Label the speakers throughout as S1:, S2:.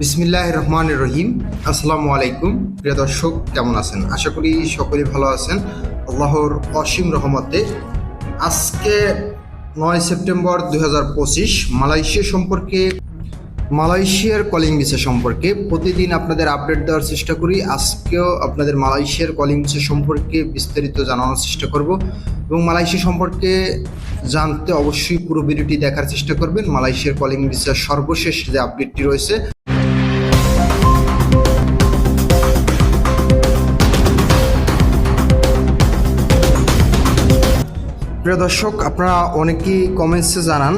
S1: বিসমিল্লাহ রহমান রহিম আসসালামু আলাইকুম। প্রিয় দর্শক, কেমন আছেন? আশা করি সকলে ভালো আছেন। আল্লাহর অসীম রহমতে আজকে নয় সেপ্টেম্বর দু হাজার পঁচিশ, মালয়েশিয়া সম্পর্কে, মালয়েশিয়ার কলিং ভিসা সম্পর্কে প্রতিদিন আপনাদের আপডেট দেওয়ার চেষ্টা করি। আজকেও আপনাদের মালয়েশিয়ার কলিং ভিসা সম্পর্কে বিস্তারিত জানানোর চেষ্টা করব এবং মালয়েশিয়া সম্পর্কে জানতে অবশ্যই পুরো ভিডিওটি দেখার চেষ্টা করবেন। মালয়েশিয়ার কলিং ভিসার সর্বশেষ যে আপডেটটি রয়েছে প্রিয় দর্শক, আপনারা অনেকেই কমেন্টসে জানান,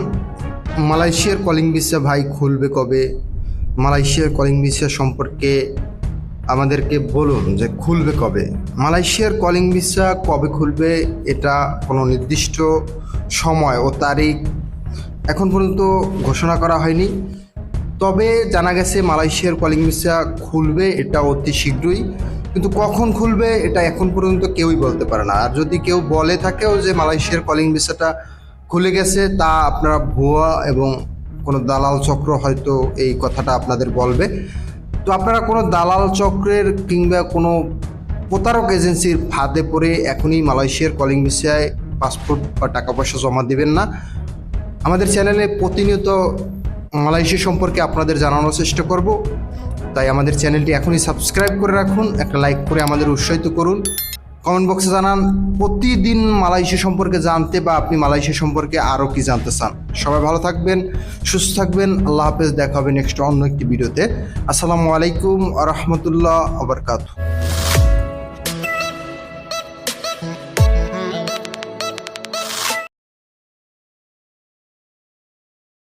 S1: মালয়েশিয়ার কলিং ভিসা ভাই খুলবে কবে? মালয়েশিয়ার কলিং ভিসা সম্পর্কে আমাদেরকে বলুন যে খুলবে কবে? মালয়েশিয়ার কলিং ভিসা কবে খুলবে? এটা কোনো নির্দিষ্ট সময় ও তারিখ এখন পর্যন্ত ঘোষণা করা হয়নি। তবে জানা গেছে মালয়েশিয়ার কলিং ভিসা খুলবে এটা অতি শীঘ্রই। কিন্তু কখন খুলবে এটা এখন পর্যন্ত কেউই বলতে পারে না। আর যদি কেউ বলে থাকেও যে মালয়েশিয়ার কলিং ভিসাটা খুলে গেছে, তা আপনারা ভুয়া এবং কোনো দালাল চক্র হয়তো এই কথাটা আপনাদের বলবে। তো আপনারা কোনো দালাল চক্রের কিংবা কোনো প্রতারক এজেন্সির ফাঁদে পড়ে এখনই মালয়েশিয়ার কলিং ভিসায় পাসপোর্ট বা টাকা পয়সা জমা দিবেন না। আমাদের চ্যানেলে প্রতিনিয়ত মালয়েশিয়া সম্পর্কে আপনাদের জানানোর চেষ্টা করব। তাই আমাদের চ্যানেলটি এখনই সাবস্ক্রাইব করে রাখুন, একটা লাইক করে আমাদের উৎসাহিত করুন। কমেন্ট বক্সে জানান, প্রতিদিন মালয়েশিয়া সম্পর্কে জানতে বা আপনি মালয়েশিয়া সম্পর্কে আরও কি জানতে চান। সবাই ভালো থাকবেন, সুস্থ থাকবেন, আল্লাহ হাফেজ, দেখা হবে নেক্সট অন্য একটি ভিডিওতে। আসসালামু আলাইকুম রহমতুল্লাহ আবরকাতু